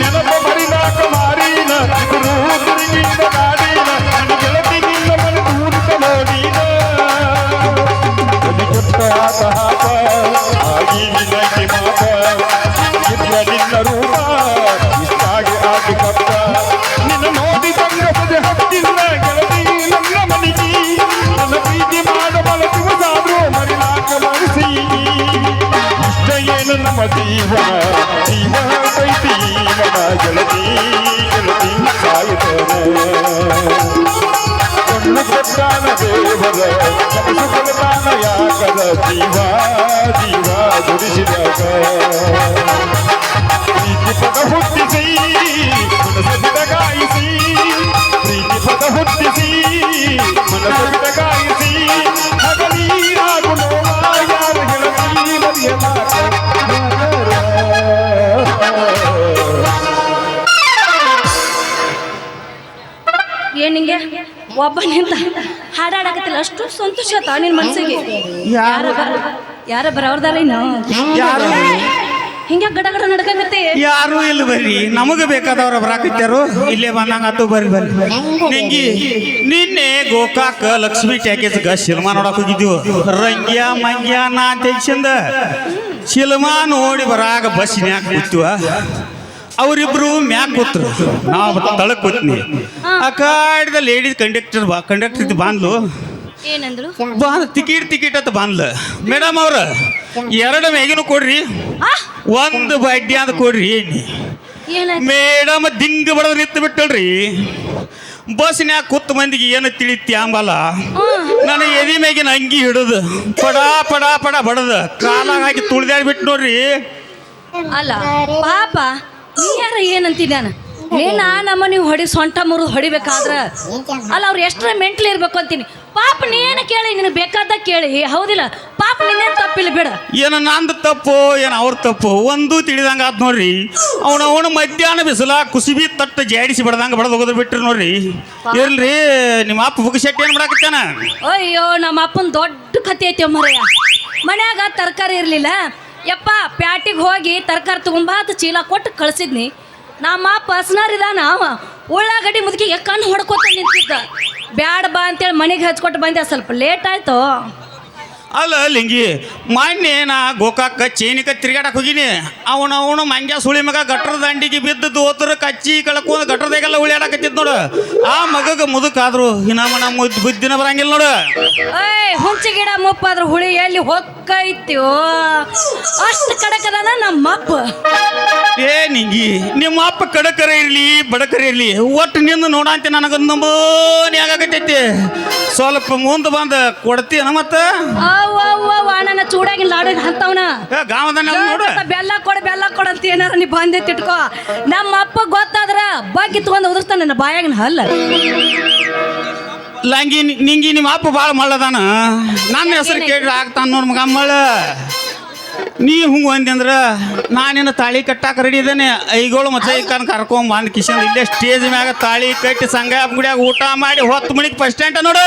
ನೆನಪ ಮರಿನಾಕ ಮಾರಿನ ನನ್ನ ಗೆಳತಿ ನಿನ್ನ ನಿನ್ನ ಹತ್ತಿಲ್ಲ ಗೆಳತಿ ನನ್ನ ನನ್ನ ನಮ್ಮ ಜೀವನ ಜೀವ. ಬೈತಿ ಮನ ಗೆಳತಿ ಗೆಳತಿ ಸಾಯುತ್ತೇನೆ ಕಣ್ಣು ಕೊಟ್ಟಾನ ದೇವರ ಕನಸು ಕೊಡ್ತಾನ ಯಾಕದ ಜೀವ ಜೀವ ಒಬ್ಬ ನಿಂತ ಹಾಡಾಡಕತ್ತಿಲ್ಲ. ಅಷ್ಟು ಸಂತೋಷ ಆತ ನಿನ್ ಮನ್ಸಿಗೆ ಯಾರ ಬರ ಯಾರ ಬರವ್ರದಾರ ಇನ್ನು? ಯಾರು? ಹಿಂಗ ಗಡ ಗಡ ನಡ್ಕಂಗತ್ತೆ? ಯಾರು ಇಲ್ಲ ಬರ್ರಿ? ನಮಗ ಬೇಕಾದವ್ರ ಬರಾಕತ್ತಾರು ಇಲ್ಲೇ ಬಂದಂಗಾತು ಬರ್ರಿ ಬರ್ರಿ. ನಿಂಗಿ ನಿನ್ನೆ ಗೋಕಾಕ ಲಕ್ಷ್ಮಿ ಟ್ಯಾಕೇಜ್ಗ ಸಿನಿಮಾ ನೋಡಕ್ ಹೋಗಿದ್ವು ರಂಗ್ಯ ಮಂಗ್ಯ ನಾ ಅಂತ ಸಿನಿಮಾ ನೋಡಿ ಬರಾಗ ಬಸ್ನ್ಯಾಗ ಕೂತ್ವ. ಅವರಿಬ್ರು ಮ್ಯಾಕ್ ಕೂತ್ರು. ನಾವು ತಳಕ್ ಕೂತ್ನಿ. ಆ ಕಾಡಿದ ಲೇಡೀಸ್ ಕಂಡಕ್ಟರ್ ಬಾ ಕಂಡಕ್ಟರ್ ಬಾಂದ್ಲು. ಏನಂದ್ರು? ಬಾಂದ್ ಟಿಕೆಟ್ ಟಿಕೆಟ್ ಅಂತ ಬಾಂದ್ಲ. ಮೇಡಮ್ ಅವ್ರ ಎರಡು ಮ್ಯಾಗಿನೂ ಕೊಡ್ರಿ. ಒಂದು ಬಡ್ಡಿ ಅಂತ ಕೊಡ್ರಿ. ಮೇಡಮ್ ದಿಂಗ್ ಬಡದ್ ನಿಂತು ಬಿಟ್ಟಲ್ರಿ ಬಸ್ನ್ಯಾಗ ಕೂತ್ ಮಂದಿಗೆ ಏನು ತಿಳಿತಿ ಅಂಬಲ್ಲ. ನನ್ನ ಎದಿ ಮ್ಯಾಗಿನ ಅಂಗಿ ಹಿಡಿದು ಪಡ ಪಡಾ ಪಡ ಬಡದ. ಕಾಲಾಗ ಹಾಕಿ ತುಳಿದಾಡಿ ಬಿಟ್ಟು ನೋಡ್ರಿ. ಅಲ್ಲ ಪಾಪ. ನೀ ಯಾರ ಏನಂತಿದ್ದಾನ ನಾನು ಆ ನಮ್ಮ ನೀವು ಹೊಡಿ ಸೊಂಟ ಮುರಿದು ಹೊಡಿಬೇಕಾದ್ರ ಅಲ್ಲ ಅವ್ರು ಎಷ್ಟರ ಮೆಂಟ್ಲಿ ಇರ್ಬೇಕು ಅಂತೀನಿ. ಪಾಪ ನೀನು ಕೇಳಿ ನಿನಗೆ ಬೇಕಾದ ಕೇಳಿ. ಹೌದಿಲ್ಲ? ಪಾಪ ನಿನ್ನೇನು ತಪ್ಪಿಲ್ಲ ಬಿಡ. ಏನ ನಂದು ತಪ್ಪು ಏನು ಅವ್ರ ತಪ್ಪು? ಒಂದು ತಿಳಿದಂಗ ಆತ್ ನೋಡ್ರಿ. ಅವನ ಅವನು ಮಧ್ಯಾಹ್ನ ಬಿಸಿಲ ಕುಸಿಬಿ ತಟ್ಟು ಜಾಡಿಸಿ ಬಿಡದಂಗ ಬಡದ ಹೋಗೋದು ಬಿಟ್ರಿ ನೋಡ್ರಿ. ಇರ್ಲಿ ನಿಮ್ಮ ಅಪ್ಪ ಬುಗ್ಶೆಟ್ಟಿ ಏನು ಮಾಡಾಕತ್ತಾನ? ಅಯ್ಯೋ ನಮ್ಮ ಅಪ್ಪನ ದೊಡ್ಡ ಕತೆ ಐತೆ ಮರೆಯ ಮನ್ಯಾಗ ತರಕಾರಿ ಇರಲಿಲ್ಲ. ಯಪ್ಪ ಪ್ಯಾಟಿಗೆ ಹೋಗಿ ತರಕಾರಿ ತಗೊಂಬಾತ ಚೀಲ ಕೊಟ್ಟು ಕಳ್ಸಿದ್ನಿ. ನಮ್ಮ ಪರ್ಸ್ನರ್ ಇದಾನ ಅವ. ಉಳ್ಳಾಗಡ್ಡಿ ಮುದುಕಿಗೆ ಕಣ್ಣು ಹೊಡ್ಕೊತ ನಿಂತಿದ್ದ. ಬ್ಯಾಡ ಬಾ ಅಂತೇಳಿ ಮನೆಗೆ ಹಚ್ಕೊಟ್ಟು ಬಂದೆ ಸ್ವಲ್ಪ ಲೇಟ್ ಆಯ್ತು. ಅಲ್ಲ ಲಿಂಗಿ ಮೊನ್ನೆ ನಾ ಗೋಕಾಕ ಚೇನಿಕ ತಿರ್ಗಾಡಕ್ ಹೋಗಿನಿ. ಅವನ ಅವನು ಮಂಗ್ಯ ಸುಳಿ ಮಗ ಗಟ್ರ ದಂಡಿಗೆ ಬಿದ್ದು ದೋತ್ರ ಕಚ್ಚಿ ಕಳ್ಕೊಂಡು ಗಟ್ರದಾಗೆಲ್ಲ ಉಳಿಯಾಡಕತ್ತಿದ್ ನೋಡು. ಆ ಮಗಗ ಮುದುಕಾದ್ರು ಇನ್ನ ಮನ ಮುದ್ ಬುದ್ಧಿನ ಬರಂಗಿಲ್ಲ ನೋಡು. ಏಯ್ ಹುಂಚಿ ಗಿಡ ಮುಪ್ಪಾದ್ರ ಹುಳಿ ಎಲ್ಲಿ ಹೊಕ್ಕೈತ್ಯೋ? ಅಷ್ಟು ಕಡಕದನ ನಮ್ಮ ಅಪ್ಪ ಏ ನಿಂಗಿ ನಿಮ್ಮ ಅಪ್ಪ ಕಡಕರ ಇರ್ಲಿ ಬಡಕರ ಇರ್ಲಿ ಒಟ್ಟು ನಿಂದು ನೋಡಂತೆ ನನಗೊಂದು ನಂಬೋನಿ ಆಗಾಕತ್ತೈತಿ. ಸ್ವಲ್ಪ ಮುಂದೆ ಬಂದು ಕೊಡ್ತೀನ ಮತ್ತ? ಅವ್ವ ಅವ್ವ ಅವ್ವ ನನ್ನ ಚೂಡಾಗಿನ ಅಂತವನ ಏ, ಗಾಮದನ್ನ ನೋಡು. ಬೆಲ್ಲ ಕೊಡ ಬೆಲ್ಲ ಕೊಡು ಅಂತ ಏನಾರ ನೀ ಬಂದೆ ತಿಟ್ಕೋ. ನಮ್ಮ ಅಪ್ಪ ಗೊತ್ತಾದ್ರ ಬಗ್ಗೆ ತಗೊಂಡು ಉದರ್ತಾನ ನನ್ನ ಬಾಯಾಗಿನ ಹಲ್ಲ. ಲಂಗಿ ನಿಂಗಿ ನಿಮ್ಮ ಅಪ್ಪ ಭಾಳ ಮಳ್ಳದಾನ. ನನ್ನ ಹೆಸರು ಕೇಳಿ ಆಗ್ತಾನ ನೋಡ್ ಮಗ ಮಳ್ಳ. ನೀ ಹುಂಗ್ ಅಂದೆ ಅಂದ್ರ ನಾನಿನ್ನ ತಾಳಿ ಕಟ್ಟಾಕ ರೆಡಿ ಇದ್ದೇನೆ ಐಗೋಳು ಮತ್ತೆ ಕರ್ಕೊಂಡ್ ಬಂದ್ ಕಿಶನ್ ಇಲ್ಲೇ ಸ್ಟೇಜ್ ಮ್ಯಾಗ ತಾಳಿ ಕಟ್ಟಿ ಸಂಘ ಗುಡಿಯಾಗ ಊಟ ಮಾಡಿ ಹೊತ್ತು ಮಣಿಗೆ ಫಸ್ಟ್ ಸ್ಟ್ಯಾಂಡ್ ನೋಡು.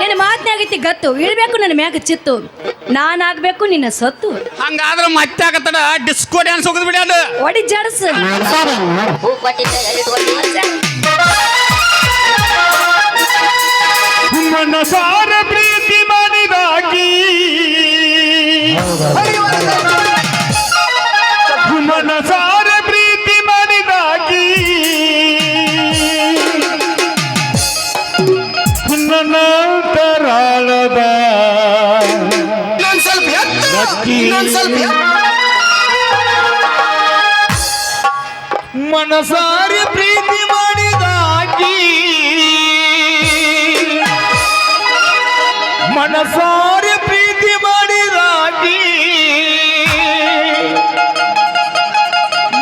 ನಿನ್ನ ಮಾತನಾಗೈತಿ ಗತ್ತು ಇಳ್ಬೇಕು ನನ್ನ ಮ್ಯಾಗ ಚಿತ್ತು. ನಾನಾಗ್ಬೇಕು ನಿನ್ನ ಸತ್ತು. ಹಂಗಾದ್ರ ಮತ್ತೆ ಆಗತ್ತಡ ಡಿಸ್ಕೋ ಡ್ಯಾನ್ಸ್ ಹೋಗುದು ಬಿಡಿ ಅದು. ಒಡಿ ಜಡಸ್. ಮನಸಾರ ಪ್ರೀತಿ ಮಾಡಿದಾಕಿ ಮನಸಾರ ಪ್ರೀತಿ ಮಾಡಿದಾಕಿ ನನ್ನಂತರಾಳದ ನಕ್ಕಿ ಮನಸಾರಿ ಪ್ರೀತಿ ಮನಸಾರಿ ಪ್ರೀತಿ ಮಾಡಿದಾಕಿ.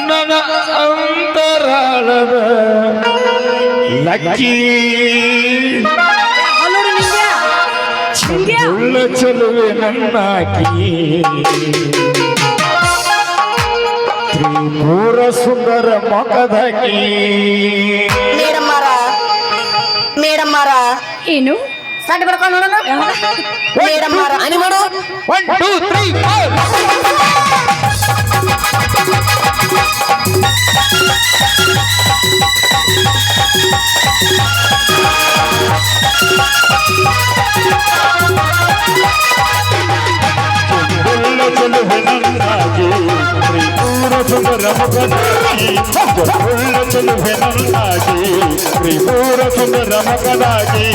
ನನ್ನ ಅಂತರಾಳದ ಲಕ್ಕಿ. ಉಳ್ಳ ಚಲುವೆ ನನ್ನಾಕಿ. ತ್ರಿಪುರ ಸುಂದರ ಮೊಕದಕಿ ಮೇಡಮ್ಮರ ಮೇಡಮ್ಮರ. ಮೇಡಮ್ ಮಾರ ಏನು? ಸಣ್ಣ ಬಿಡ್ಕೊಂಡು ನೋಡೋಣ ಹನಿ ಮಾಡು one two three four Tripura సుందరమ కదాకి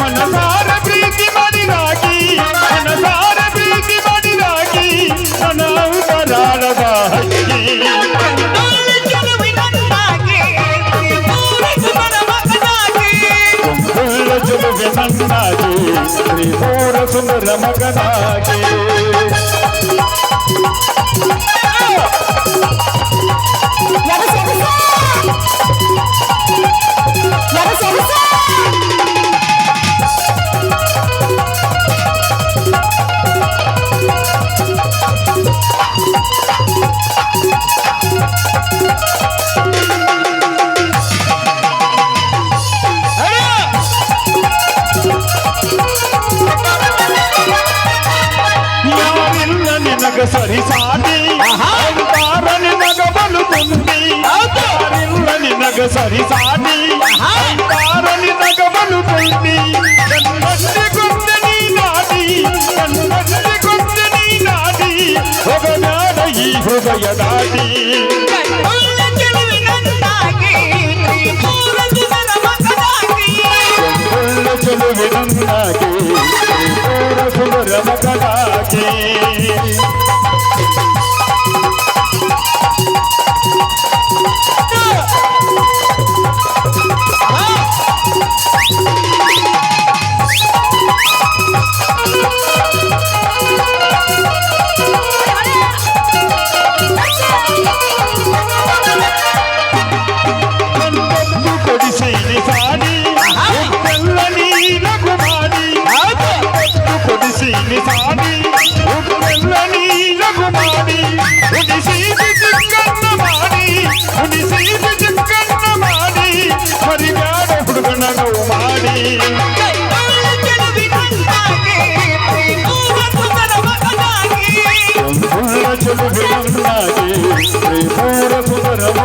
మనసా హోర సుందర మగనాకి ఒక్కసారి సాని తారని నగమలు పెట్టి ఒక నాడ ఈ హృదయ నాది